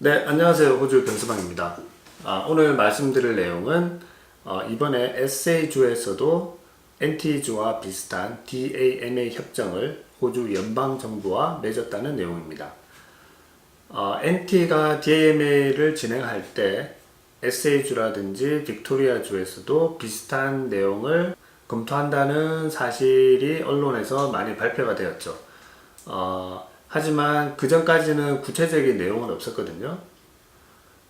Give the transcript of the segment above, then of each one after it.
네, 안녕하세요. 호주 변수방입니다. 아, 오늘 말씀드릴 내용은 어, 이번에 SA주에서도 NT주와 비슷한 DAMA 협정을 호주 연방정부와 맺었다는 내용입니다. 어, NT가 DAMA를 진행할 때 SA주라든지 빅토리아주에서도 비슷한 내용을 검토한다는 사실이 언론에서 많이 발표가 되었죠. 어, 하지만 그 전까지는 구체적인 내용은 없었거든요.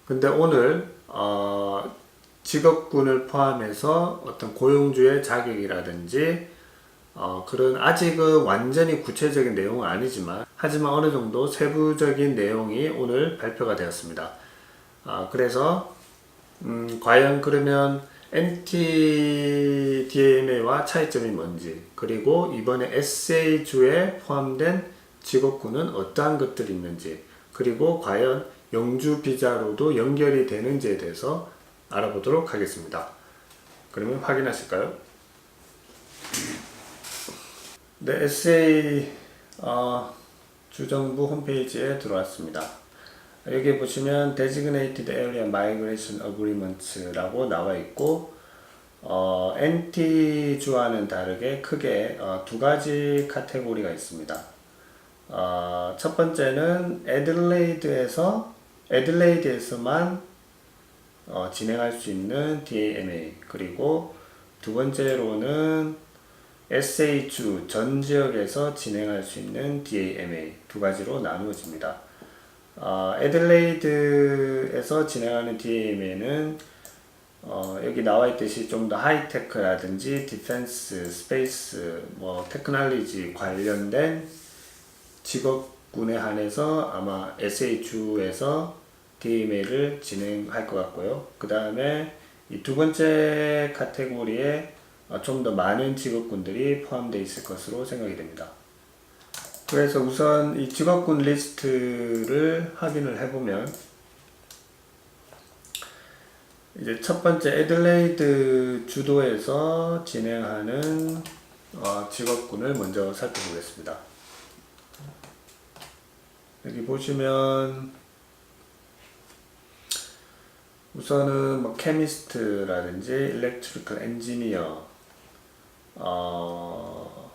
근데 오늘 어, 직업군을 포함해서 어떤 고용주의 자격이라든지 어, 그런 아직은 완전히 구체적인 내용은 아니지만 하지만 어느 정도 세부적인 내용이 오늘 발표가 되었습니다. 아, 그래서 음, 과연 그러면 NTDMA와 차이점이 뭔지 그리고 이번에 SA주에 포함된 직업군은 어떠한 것들이 있는지 그리고 과연 영주 비자로도 연결이 되는지에 대해서 알아보도록 하겠습니다. 그러면 확인하실까요? 네, SA 어, 주정부 홈페이지에 들어왔습니다. 여기 보시면 Designated Area Migration Agreements라고 나와 있고 어, NT주와는 다르게 크게 어, 두 가지 카테고리가 있습니다. 어, 첫 번째는 애들레이드에서 애들레이드에서만 어, 진행할 수 있는 DAMA 그리고 두 번째로는 SA주 전 지역에서 진행할 수 있는 DAMA 두 가지로 나누어집니다. 어, 애들레이드에서 진행하는 DAMA는 어, 여기 나와 있듯이 좀 더 하이테크라든지 디펜스, 스페이스, 뭐 테크놀로지 관련된 직업군에 한해서 아마 SA주에서 DMA를 진행할 것 같고요. 그 다음에 이 두 번째 카테고리에 어, 좀더 많은 직업군들이 포함되어 있을 것으로 생각이 됩니다. 그래서 우선 이 직업군 리스트를 확인을 해보면 이제 첫 번째 애들레이드 주도에서 진행하는 어, 직업군을 먼저 살펴보겠습니다. 여기 보시면 우선은 뭐 케미스트라든지 일렉트리컬 엔지니어 어,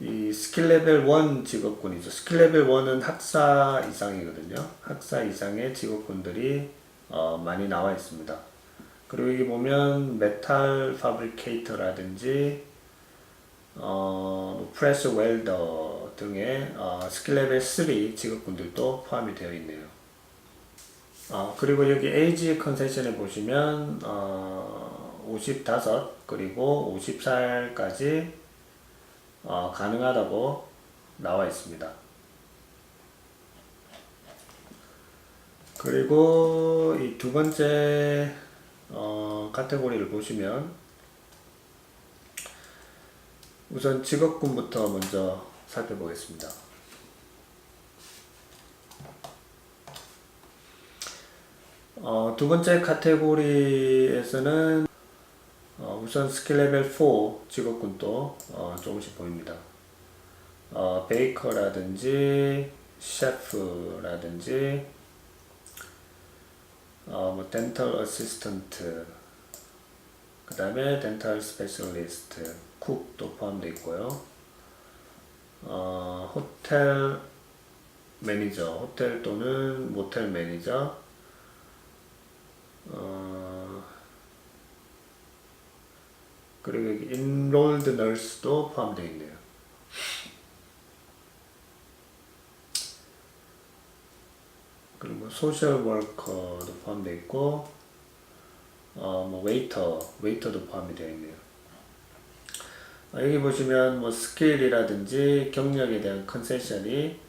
이 스킬 레벨 1 직업군이죠. 스킬 레벨 1은 학사 이상이거든요. 학사 이상의 직업군들이 어, 많이 나와 있습니다. 그리고 여기 보면 메탈 파브리케이터라든지 어, 프레스 웰더 등의 어, 스킬 레벨 3 직업군들도 포함이 되어 있네요. 어, 그리고 여기 에이지 컨세션에 보시면 어, 55 그리고 50살까지 어, 가능하다고 나와 있습니다. 그리고 이 두 번째 어, 카테고리를 보시면 우선 직업군부터 먼저 살펴보겠습니다. 어, 두 번째 카테고리에서는 어, 우선 스킬 레벨 4 직업군도 어, 조금씩 보입니다. 어, 베이커라든지 셰프라든지 어, 뭐 덴탈 어시스턴트 그 다음에 덴탈 스페셜리스트 쿡도 포함되어 있고요. 어, 호텔 매니저, 호텔 또는 모텔 매니저, 어, 그리고 enrolled nurse도 포함되어 있네요. 그리고 소셜 워커도 포함되어 있고, 어, 뭐 웨이터, 웨이터도 포함이 되어 있네요. 어, 여기 보시면 뭐 스킬이라든지 경력에 대한 컨세션이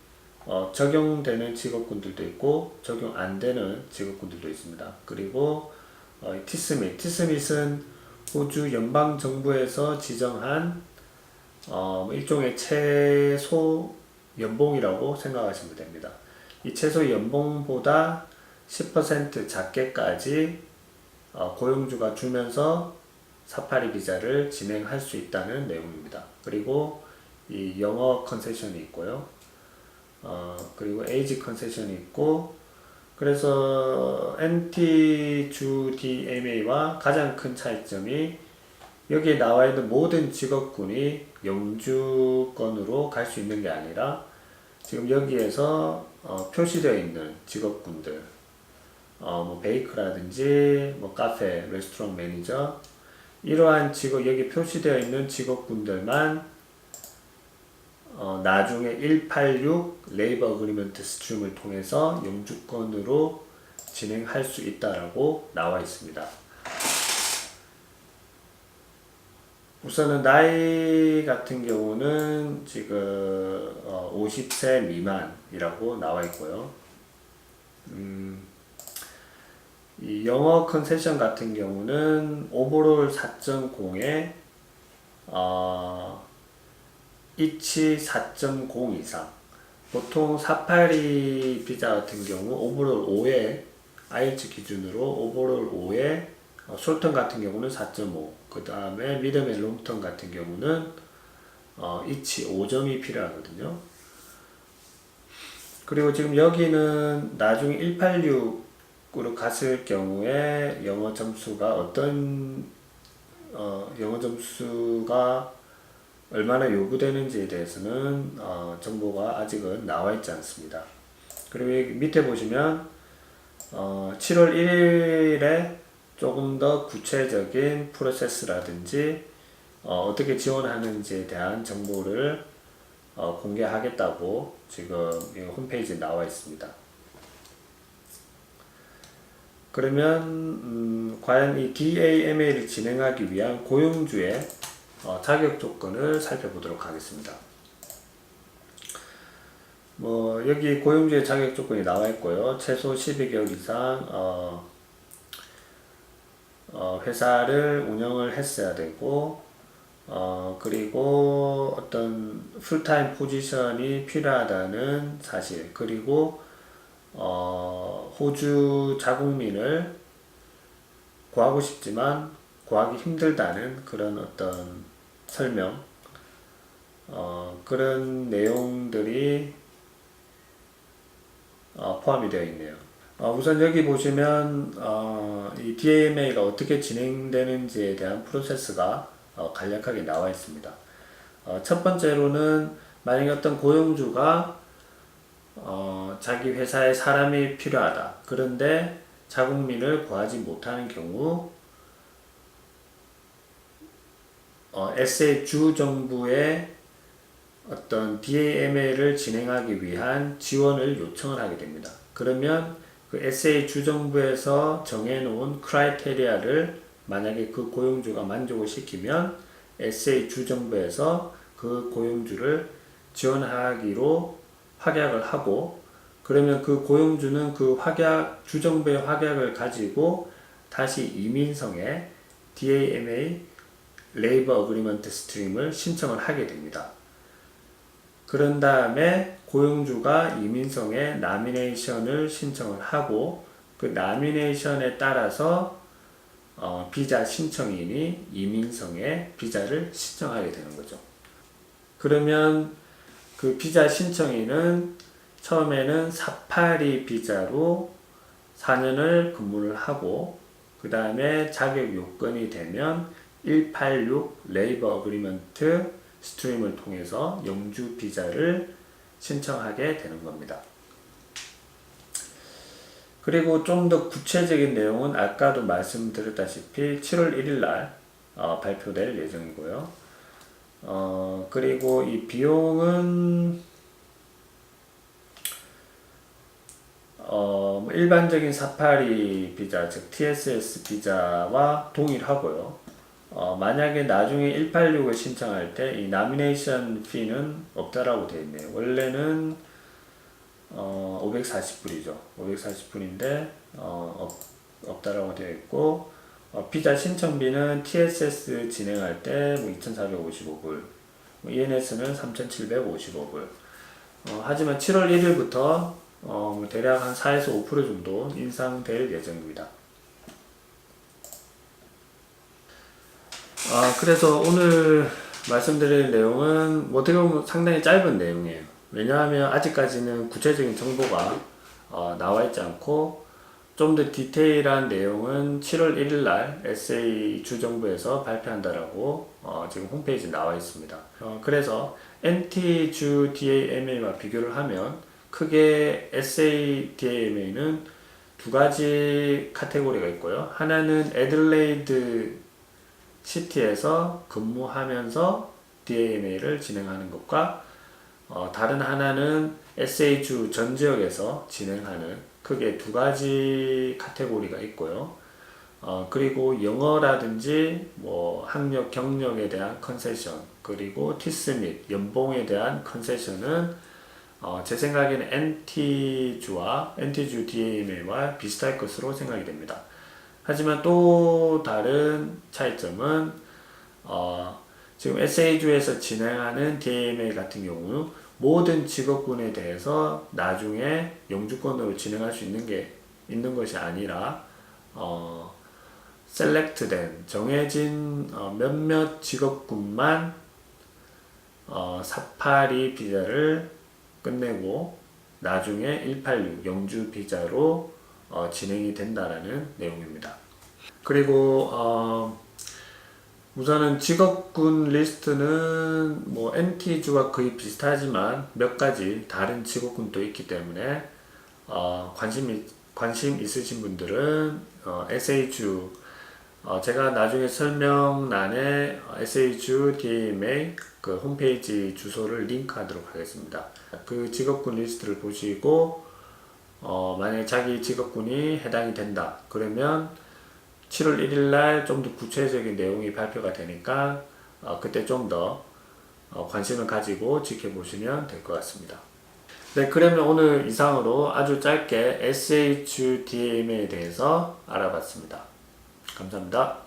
어, 적용되는 직업군들도 있고 적용 안 되는 직업군들도 있습니다. 그리고 어, 티스밋, 티스밋은 호주 연방 정부에서 지정한 어, 뭐 일종의 최소 연봉이라고 생각하시면 됩니다. 이 최소 연봉보다 10% 작게까지 어, 고용주가 주면서 사파리 비자를 진행할 수 있다는 내용입니다. 그리고 이 영어 컨세션이 있고요. 어, 그리고 에이지 컨세션이 있고 그래서 NT 주 DMA와 가장 큰 차이점이 여기에 나와 있는 모든 직업군이 영주권으로 갈 수 있는 게 아니라 지금 여기에서 어, 표시되어 있는 직업군들 어, 뭐 베이커라든지 뭐 카페, 레스토랑 매니저 이러한 직업 여기 표시되어 있는 직업군들만 어, 나중에 186 레이버 어그리먼트 스트림을 통해서 영주권으로 진행할 수 있다라고 나와 있습니다. 우선은 나이 같은 경우는 지금 어, 50세 미만이라고 나와 있고요. 음, 이 영어 컨세션 같은 경우는 오버롤 4.0에 어, 이치 4.0 이상. 보통 482 비자 같은 경우 오버롤 5에 IELTS 기준으로 오버롤 5에 어, 숄턴 같은 경우는 4.5. 그 다음에 미드 앤 롱턴 같은 경우는 어, 이치 5점이 필요하거든요. 그리고 지금 여기는 나중에 186 으로 갔을 경우에 영어 점수가 어떤 어, 영어 점수가 얼마나 요구되는지에 대해서는 어, 정보가 아직은 나와 있지 않습니다. 그리고 여기 밑에 보시면 어, 7월 1일에 조금 더 구체적인 프로세스라든지 어, 어떻게 지원하는지에 대한 정보를 어, 공개하겠다고 지금 이 홈페이지에 나와 있습니다. 그러면 음, 과연 이 DAMA를 진행하기 위한 고용주의 어, 자격 조건을 살펴보도록 하겠습니다. 뭐 여기 고용주의 자격 조건이 나와 있고요. 최소 12개월 이상 어, 어, 회사를 운영을 했어야 되고 어, 그리고 어떤 풀타임 포지션이 필요하다는 사실 그리고 어, 호주 자국민을 구하고 싶지만 구하기 힘들다는 그런 어떤 설명 어, 그런 내용들이 어, 포함이 되어 있네요. 어, 우선 여기 보시면 어, 이 DAMA가 어떻게 진행되는지에 대한 프로세스가 어, 간략하게 나와 있습니다. 어, 첫 번째로는 만약에 어떤 고용주가 어, 자기 회사에 사람이 필요하다. 그런데 자국민을 구하지 못하는 경우 어, SA 주 정부의 어떤 DAMA를 진행하기 위한 지원을 요청을 하게 됩니다. 그러면 그 SA 주정부에서 정해놓은 크라이테리아를 만약에 그 고용주가 만족을 시키면 SA 주정부에서 그 고용주를 지원하기로 확약을 하고 그러면 그 고용주는 그 확약 주정부의 확약을 가지고 다시 이민성에 DAMA 레이버 어그리먼트 스트림을 신청을 하게 됩니다. 그런 다음에 고용주가 이민성에 나미네이션을 신청을 하고 그 나미네이션에 따라서 어, 비자 신청인이 이민성에 비자를 신청하게 되는 거죠. 그러면 그 비자 신청인은 처음에는 482 비자로 4년을 근무를 하고 그 다음에 자격 요건이 되면 186 레이버 어그리먼트 스트림을 통해서 영주 비자를 신청하게 되는 겁니다. 그리고 좀 더 구체적인 내용은 아까도 말씀드렸다시피 7월 1일 날 어, 발표될 예정이고요. 어, 그리고 이 비용은 어, 뭐 일반적인 사파리 비자, 즉 TSS 비자와 동일하고요. 어, 만약에 나중에 186을 신청할 때 이 나미네이션 피는 없다라고 되어 있네요. 원래는 어, 540불이죠. 540불인데 어, 없, 없다라고 되어 있고 어, 비자 신청비는 TSS 진행할 때 뭐 2,455불, 뭐 ENS는 3,755불. 어, 하지만 7월 1일부터 어, 뭐 대략 한 4에서 5% 정도 인상될 예정입니다. 아, 그래서 오늘 말씀드릴 내용은 뭐 어떻게 보면 상당히 짧은 내용이에요. 왜냐하면 아직까지는 구체적인 정보가 어, 나와 있지 않고 좀 더 디테일한 내용은 7월 1일 날 SA 주정부에서 발표한다라고 어, 지금 홈페이지에 나와 있습니다. 어, 그래서 NT 주 DAMA와 비교를 하면 크게 SA DAMA는 두 가지 카테고리가 있고요. 하나는 애들레이드 시티에서 근무하면서 DAMA를 진행하는 것과 어, 다른 하나는 SA주 전 지역에서 진행하는 크게 두 가지 카테고리가 있고요. 어, 그리고 영어라든지 뭐 학력 경력에 대한 컨세션 그리고 티스 및 연봉에 대한 컨세션은 어, 제 생각에는 NT주와 NT주 DMA와 비슷할 것으로 생각이 됩니다. 하지만 또 다른 차이점은 어, 지금 SA주에서 진행하는 DMA 같은 경우 모든 직업군에 대해서 나중에 영주권으로 진행할 수 있는 게 있는 것이 아니라 어, 셀렉트된 정해진 어, 몇몇 직업군만 어, 사파리 비자를 끝내고 나중에 186 영주 비자로 어, 진행이 된다라는 내용입니다. 그리고 어, 우선은 직업군 리스트는 뭐 NT주와 거의 비슷하지만 몇 가지 다른 직업군도 있기 때문에 어, 관심 이- 관심 있으신 분들은 어, SA주 어, 제가 나중에 설명란에 어, SA주 DMA 그 홈페이지 주소를 링크하도록 하겠습니다. 그 직업군 리스트를 보시고 어, 만약에 자기 직업군이 해당이 된다 그러면 7월 1일 날 좀 더 구체적인 내용이 발표가 되니까 어, 그때 좀더 관심을 가지고 지켜보시면 될 것 같습니다. 네, 그러면 오늘 이상으로 아주 짧게 SHDM에 대해서 알아봤습니다. 감사합니다.